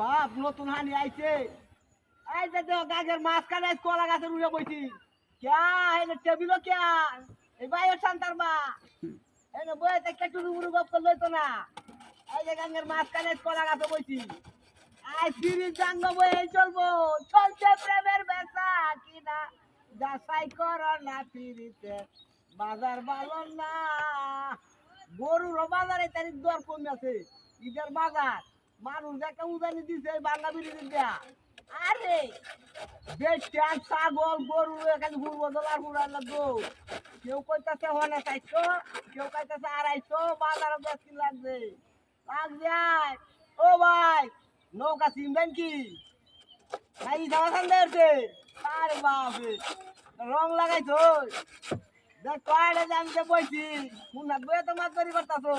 বাপ, নতুন হানি আইছে। এই যে দেখ গাছের মাঝখানে কলা গাছের উড়ে বইছি। ক্যা এনে টেবিল ক্যা? এই মা। এনে বই একটা টুরু মুরু গপ তো না। এই যে গাঙ্গের মাঝখানে কলা গাছে বইছি। আই ফিরি জাঙ্গ বই এই চলবো। চলছে প্রেমের বেচা কিনা? যাচাই কর না ফিরিতে। বাজার ভালো না। গরুর বাজারে তারিখ দর কমে আছে। ঈদের বাজার। মানুষ একটা উদানি দিছে বাংলা বিরিয়ানি দেয়া আরে। ছাগল গরু এখানে ঘুরবো দোলার ঘুরার লাগবো। কেউ কইতাছে হনে চাইছো কেউ কইতাছে আড়াইশো বাজারে বেশি লাগবে। লাগ যায়। ও ভাই নৌকা চিনবেন কি? ভাই যাওয়া সামনে উঠছে আরে বাপরে রং লাগাইছো? দেখ কয়টা যে আমি যে বইছি মুন্নাত বইয়ে তো মাছ করতাছো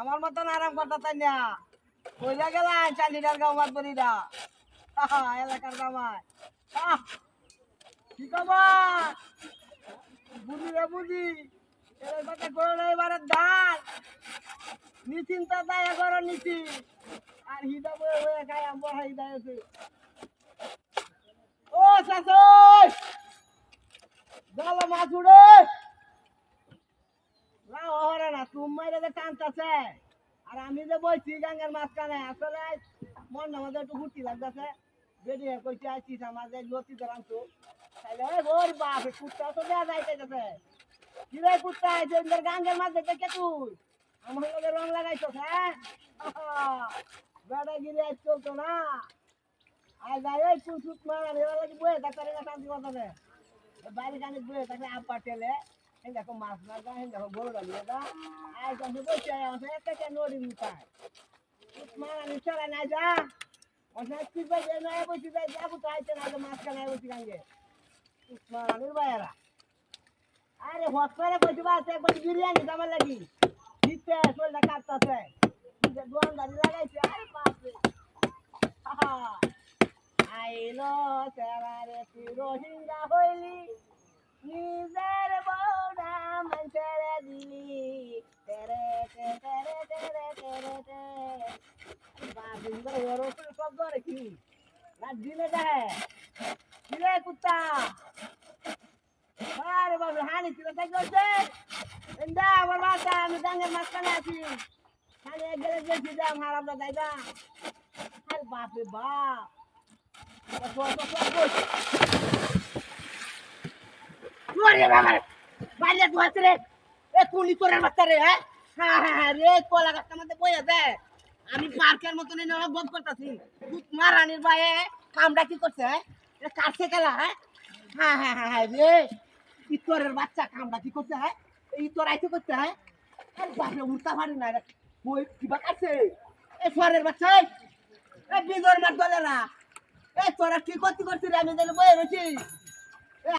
আমার মতন আরাম করতা তাই না। কইলা গেলাম চান্দিটার গাঁও মাছ ধরিরা এলাকার আহ, কি খবর? বুঝি রে বুঝি। কথা করো এবারে ধান। নিশ্চিন্তা দায় করো নিচি আর হিদা বয়ে বয়ে খাই আমার হিদা আছে ও শাসন জালা মাছ উড়ে। লাও হরে না তুমি যে টানতাছে। আর আমি যে বইছি গাঙ্গের মাঝখানে, আসলে মন আমাদের একটু ঘুরতি লাগতেছে। বেডি কইতে আইছিস আমার যে লতি ধরানতো তাইলে ওই ওর বাপ কুত্তা তো দেয়া যাইতেছে কি রে কুত্তা ইন্দের গাঙ্গের মাঝে কে তুই? আমার লগে রং লাগাইছো হ্যাঁ? বেড়া গিরে চলতো না। আর যাই ওই কুসুত মারা এবার লাগি বয়ে ডাক্তারের কাছে শান্তি কথা বাড়ি কানে বয়ে তাকে আপা টেলে দেখো মাছ মারবা এই দেখো গরু ডালিয়ে দা আই কাছে বসে আছে একটা কে নড়ি মুখায় মারা নি চলা না যা অনেক কি ভাই যে না বসে যাই যাব তো আইতে না মাছ কানে বসে গাঙ্গে মারা নি বাইরা আরে হসপারে কইতে বাস একবার বিরিয়ানি দাবার লাগি দিতে চলটা কাটতাছে দোয়ান দাঁড়ি লাগাইছে আরে বাপরে আহা আইলো তেরারে তুই রোহিঙ্গা হইলি নিজের বউনা মঞ্চরে দিলি। তেরে তেরে তেরে তেরে তে বাপ ইন্দর ওর উপরে সব ধরে কি? রাত দিনে দেয় কিরে কুত্তা। আরে বাবা হানি ছিল তাই করছে ইন্দা আমার বাচ্চা, আমি ডাঙ্গের মাঝখানে আছি। খালি এক গেলে গেছি যা মারাম না তাই না আরে বাপরে বাপ। ওরে বাবা রে বাইলে ধোয়াছে রে। এ কুলি বাচ্চা রে হ্যাঁ? হ্যাঁ হ্যাঁ হ্যাঁ রে, কলা গাছটার মধ্যে বই আছে আমি পার্কের মতন এনে গপ করতেছি। মারানির ভাইয়ে কামটা কি করছে হ্যাঁ? এটা কাটছে খেলা হ্যাঁ? হ্যাঁ হ্যাঁ হ্যাঁ হ্যাঁ রে ইতরের বাচ্চা কামটা কি করছে হ্যাঁ? এই ইতর আইতে করছে হ্যাঁ? আরে বই কিবা এ সোয়ারের বাচ্চা এ বিজয়ের মার দলেরা। এ তোরা কি করতে করছিস আমি তাহলে বয়ে রয়েছি।